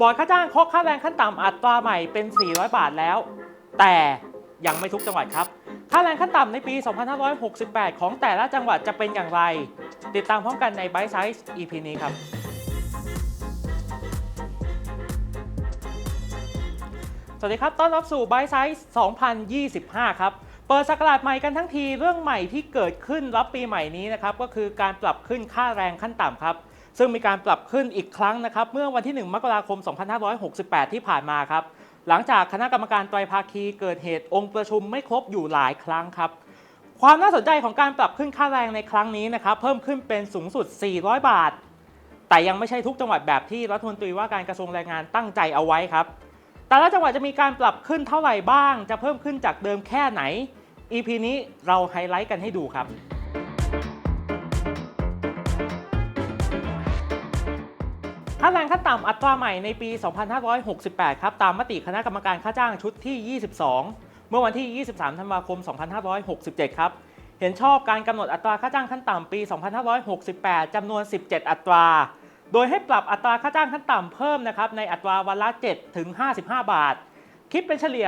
บอร์ดค่าจ้างเคาะค่าแรงขั้นต่ำอัตราใหม่เป็น 400 บาทแล้ว แต่ยังไม่ทุกจังหวัดครับ ค่าแรงขั้นต่ำในปี 2568 ของแต่ละจังหวัดจะเป็นอย่างไร ติดตามพร้อมกันใน Bite Size EP นี้ครับ สวัสดีครับ ต้อนรับสู่ Bite Size 2025 ครับเปิดสักราชใหม่กันทั้งทีเรื่องใหม่ที่เกิดขึ้นรับปีใหม่นี้นะครับก็คือการปรับขึ้นค่าแรงขั้นต่ำครับ ซึ่งมีการปรับขึ้นอีกครั้งนะครับ เมื่อวันที่ 1 มกราคม 2568 ที่ผ่านมาครับ หลังจากคณะกรรมการไตรภาคีเกิดเหตุองค์ประชุมไม่ครบอยู่หลายครั้งครับ ความน่าสนใจของการปรับขึ้นค่าแรงในครั้งนี้นะครับ เพิ่มขึ้นเป็นสูงสุด 400 บาท แต่ยังไม่ใช่ทุกจังหวัดแบบที่รัฐมนตรีว่าการกระทรวงแรงงานตั้งใจเอาไว้ครับ แต่ละจังหวัดจะมีการปรับขึ้นเท่าไหร่บ้าง จะเพิ่มขึ้นจากเดิมแค่ไหน EP นี้เราไฮไลท์กันให้ดูครับาแรงขั้นต่ำอัตราใหม่ในปี 2568 ครับ ตามมติคณะกรรมการค่าจ้างชุดที่ 22 เมื่อวันที่ 23 ธันวาคม 2567 ครับ เห็นชอบการกำหนดอัตราค่าจ้างขั้นต่ำปี 2568 จำนวน 17 อัตรา โดยให้ปรับอัตราค่าจ้างขั้นต่ำเพิ่มนะครับในอัตราวันละ 7 ถึง 55 บาท คิดเป็นเฉลี่ย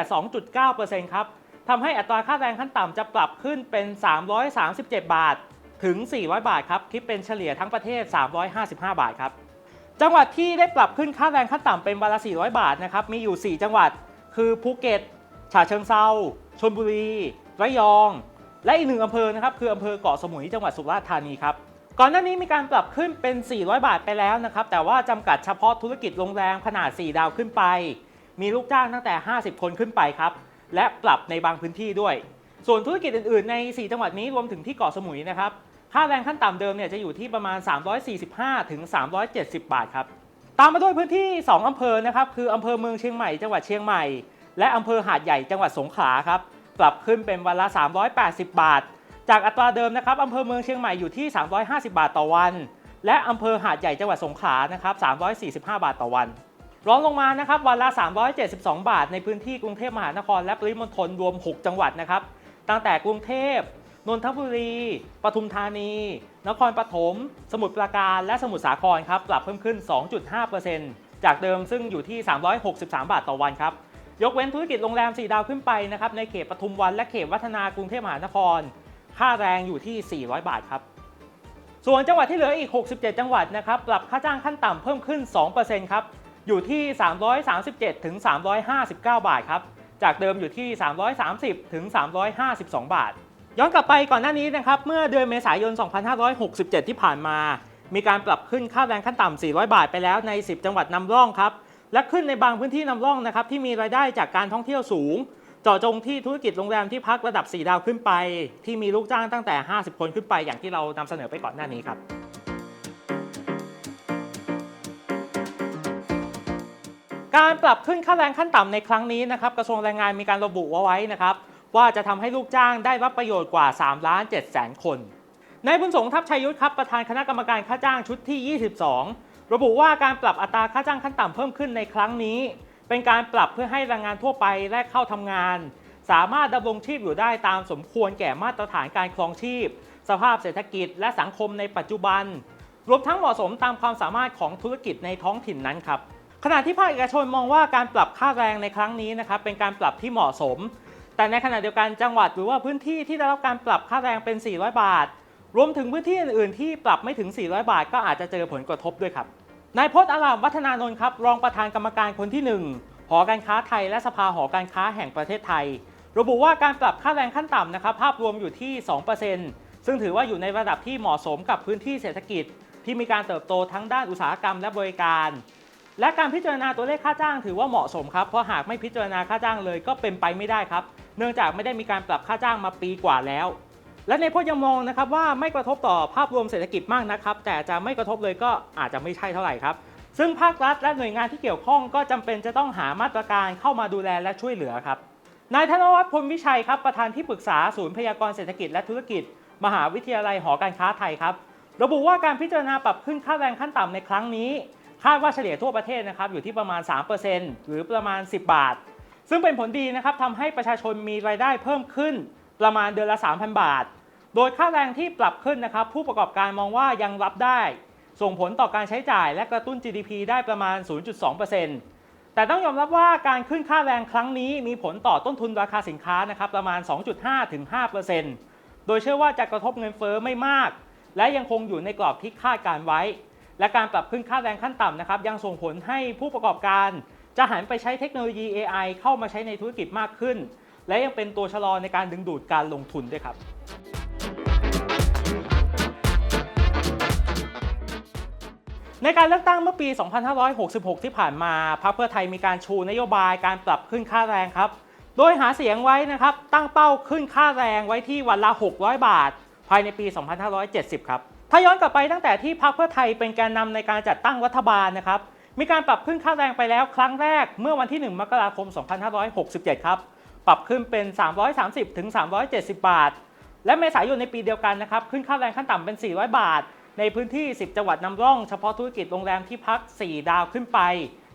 2.9%ครับทำให้อัตราค่าแรงขั้นต่ำจะปรับขึ้นเป็น 337 บาท ถึง 400 บาทครับ คิดเป็นเฉลี่ยทั้งประเทศ 355 บาทครับ จังหวัดที่ได้ปรับขึ้นค่าแรงขั้นต่ำเป็นวันละ 400 บาทนะครับ มีอยู่ 4 จังหวัด คือภูเก็ต ฉะเชิงเซาชลบุรี ระยอง และอีกหนึ่งอำเภอนะครับ คืออำเภอเกาะสมุย จังหวัดสุราษฎร์ธานีครับ ก่อนหน้านี้มีการปรับขึ้นเป็น 400 บาทไปแล้วนะครับ แต่ว่าจำกัดเฉพาะธุรกิจโรงแรมขนาด 4 ดาวขึ้นไป มีลูกจ้างตั้งแต่ 50 คนขึ้นไปครับ และปรับในบางพื้นที่ด้วย ส่วนธุรกิจอื่น ๆ ใน 4 จังหวัดนี้รวมถึงที่เกาะสมุยนะครับ ค่าแรงขั้นต่ำเดิมเนี่ยจะอยู่ที่ประมาณ 345 ถึง 370 บาทครับ ตามมาด้วยพื้นที่ 2 อำเภอนะครับ คืออำเภอเมืองเชียงใหม่ จังหวัดเชียงใหม่ และอำเภอหาดใหญ่ จังหวัดสงขลาครับ ปรับขึ้นเป็นวันละ 380 บาท จากอัตราเดิมนะครับอำเภอเมืองเชียงใหม่อยู่ที่ 350 บาทต่อวัน และอำเภอหาดใหญ่ จังหวัดสงขลา นะครับ 345 บาทต่อวัน รองลงมานะครับวันละ 372 บาท ในพื้นที่กรุงเทพมหานครและปริมณฑลรวม 6 จังหวัดนะครับ ตั้งแต่กรุงเทพ นนทบุรี ปทุมธานี นครปฐม สมุทรปราการ และสมุทรสาครครับ ปรับเพิ่มขึ้น 2.5%จากเดิมซึ่งอยู่ที่ 363 บาทต่อวันครับ ยกเว้นธุรกิจโรงแรม 4 ดาวขึ้นไปนะครับ ในเขตปทุมวันและเขตวัฒนากรุงเทพมหานคร ค่าแรงอยู่ที่ 400 บาทครับ ส่วนจังหวัดที่เหลืออีก 67 จังหวัดนะครับ ปรับค่าจ้างขั้นต่ำเพิ่มขึ้น 2%ครับ อยู่ที่ 337ถึง359 บาทครับ จากเดิมอยู่ที่ 330ถึง352 บาท ย้อนกลับไปก่อนหน้านี้นะครับ เมื่อเดือนเมษายน 2567 ที่ผ่านมา มีการปรับขึ้นค่าแรงขั้นต่ำ 400 บาทไปแล้วใน 10 จังหวัดนำร่องครับ และขึ้นในบางพื้นที่นำร่องนะครับที่มีรายได้จากการท่องเที่ยวสูงเจาะจงที่ธุรกิจโรงแรมที่พักระดับ 4 ดาวขึ้นไป ที่มีลูกจ้างตั้งแต่ 50 คนขึ้นไปอย่างที่เรานำเสนอไปก่อนหน้านี้ครับ การปรับขึ้นค่าแรงขั้นต่ำในครั้งนี้นะครับกระทรวงแรงงานมีการระบุเอาไว้นะครับ ว่าจะทำให้ลูกจ้างได้รับประโยชน์กว่า3ล้าน7แสนคนนายบุญสงทัพชัยยุทธครับประธานคณะกรรมการค่าจ้างชุดที่ 22 ระบุว่าการปรับอัตราค่าจ้างขั้นต่ำเพิ่มขึ้นในครั้งนี้ เป็นการปรับเพื่อให้แรงงานทั่วไปและเข้าทำงาน สามารถดำรงชีพอยู่ได้ตามสมควรแก่มาตรฐานการครองชีพ สภาพเศรษฐกิจและสังคมในปัจจุบัน รวมทั้งเหมาะสมตามความสามารถของธุรกิจในท้องถิ่นนั้นครับขณะที่ภาคเอกชนมองว่าการปรับค่าแรงในครั้งนี้นะครับเป็นการปรับที่เหมาะสม แต่ในขณะเดียวกันจังหวัดหรือว่าพื้นที่ที่ได้รับการปรับค่าแรงเป็น 400 บาท รวมถึงพื้นที่อื่นๆที่ปรับไม่ถึง 400 บาท ก็อาจจะเจอผลกระทบด้วยครับนายพจน์อารามวัฒนานนท์ครับรองประธานกรรมการคนที่ 1 หอการค้าไทย และสภาหอการค้าแห่งประเทศไทย ระบุว่าการปรับค่าแรงขั้นต่ำนะครับภาพรวมอยู่ที่ 2%ซึ่งถือว่าอยู่ในระดับที่เหมาะสมกับพื้นที่เศรษฐกิจ ที่มีการเติบโตทั้งด้านอุตสาหกรรมและบริการ และการพิจารณาตัวเลขค่าจ้างถือว่าเหมาะสมครับเพราะหากไม่พิจารณาค่าจ้างเลยก็เป็นไปไม่ได้ครับ เนื่องจากไม่ได้มีการปรับค่าจ้างมาปีกว่าแล้ว และในพจน์ยังมองนะครับว่าไม่กระทบต่อภาพรวมเศรษฐกิจมากนะครับ แต่จะไม่กระทบเลยก็อาจจะไม่ใช่เท่าไหร่ครับ ซึ่งภาครัฐและหน่วยงานที่เกี่ยวข้องก็จำเป็นจะต้องหามาตรการเข้ามาดูแลและช่วยเหลือครับ นายธนวัฒน์พลวิชัยครับประธานที่ปรึกษาศูนย์พยากรเศรษฐกิจและธุรกิจ มหาวิทยาลัยหอการค้าไทยครับ ระบุว่าการพิจารณาปรับขึ้นค่าแรงขั้นต่ำในครั้งนี้คาดว่าเฉลี่ยทั่วประเทศนะครับอยู่ที่ประมาณ 3%หรือประมาณ 10 บาท ซึ่งเป็นผลดีนะครับทำให้ประชาชนมีรายได้เพิ่มขึ้นประมาณเดือนละ 3,000 บาท โดยค่าแรงที่ปรับขึ้นนะครับ ผู้ประกอบการมองว่ายังรับได้ ส่งผลต่อการใช้จ่ายและกระตุ้น GDP ได้ประมาณ 0.2%แต่ต้องยอมรับว่าการขึ้นค่าแรงครั้งนี้มีผลต่อต้นทุนราคาสินค้านะครับประมาณ 2.5-5%โดยเชื่อว่าจะกระทบเงินเฟ้อไม่มาก และยังคงอยู่ในกรอบที่คาดการไว้ และการปรับขึ้นค่าแรงขั้นต่ำนะครับยังส่งผลให้ผู้ประกอบการ จะหันไปใช้เทคโนโลยี AI เข้ามาใช้ในธุรกิจมากขึ้น และยังเป็นตัวชะลอในการดึงดูดการลงทุนด้วยครับในการเลือกตั้งเมื่อปี 2566 ที่ผ่านมาพรรคเพื่อไทยมีการชูนโยบายการปรับขึ้นค่าแรงครับ โดยหาเสียงไว้นะครับ ตั้งเป้าขึ้นค่าแรงไว้ที่วันละ 600 บาท ภายในปี 2570 ครับ ถ้าย้อนกลับไปตั้งแต่ที่พรรคเพื่อไทยเป็นแกนนำในการจัดตั้งรัฐบาลนะครับ มีการปรับขึ้นค่าแรงไปแล้วครั้งแรกเมื่อวันที่ 1 มกราคม 2567 ครับ ปรับขึ้นเป็น 330 ถึง 370 บาท และเมษายนในปีเดียวกันนะครับ ขึ้นค่าแรงขั้นต่ำเป็น 400 บาท ในพื้นที่ 10 จังหวัดนำร่อง เฉพาะธุรกิจโรงแรมที่พัก 4 ดาวขึ้นไป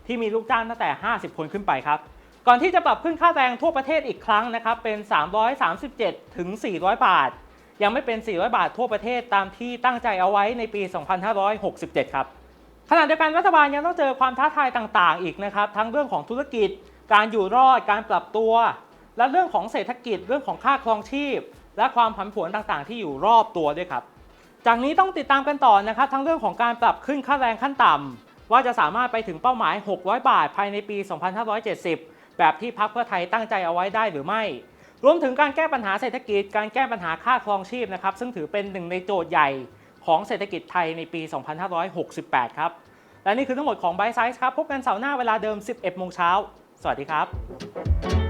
ที่มีลูกจ้างตั้งแต่ 50 คนขึ้นไปครับ ก่อนที่จะปรับขึ้นค่าแรงทั่วประเทศอีกครั้งนะครับเป็น 337 ถึง 400 บาท ยังไม่เป็น 400 บาททั่วประเทศตามที่ตั้งใจเอาไว้ในปี 2567 ครับ ขณะเดียวกันรัฐบาลยังต้องเจอความท้าทายต่างๆ อีกนะครับ ทั้งเรื่องของธุรกิจ การอยู่รอด การปรับตัว และเรื่องของเศรษฐกิจ เรื่องของค่าครองชีพ และความผันผวนต่างๆ ที่อยู่รอบตัวด้วยครับ จากนี้ต้องติดตามกันต่อนะครับ ทั้งเรื่องของการปรับขึ้นค่าแรงขั้นต่ำว่าจะสามารถไปถึงเป้าหมาย 600 บาท ภายในปี 2570 แบบที่พรรคเพื่อไทยตั้งใจเอาไว้ได้หรือไม่ รวมถึงการแก้ปัญหาเศรษฐกิจ การแก้ปัญหาค่าครองชีพนะครับ ซึ่งถือเป็นหนึ่งในโจทย์ใหญ่ ของเศรษฐกิจไทยในปี 2568 ครับ และนี่คือทั้งหมดของ b บ t e Size ครับ พบกันเสาร์หน้าเวลาเดิม 11 โมงเช้า สวัสดีครับ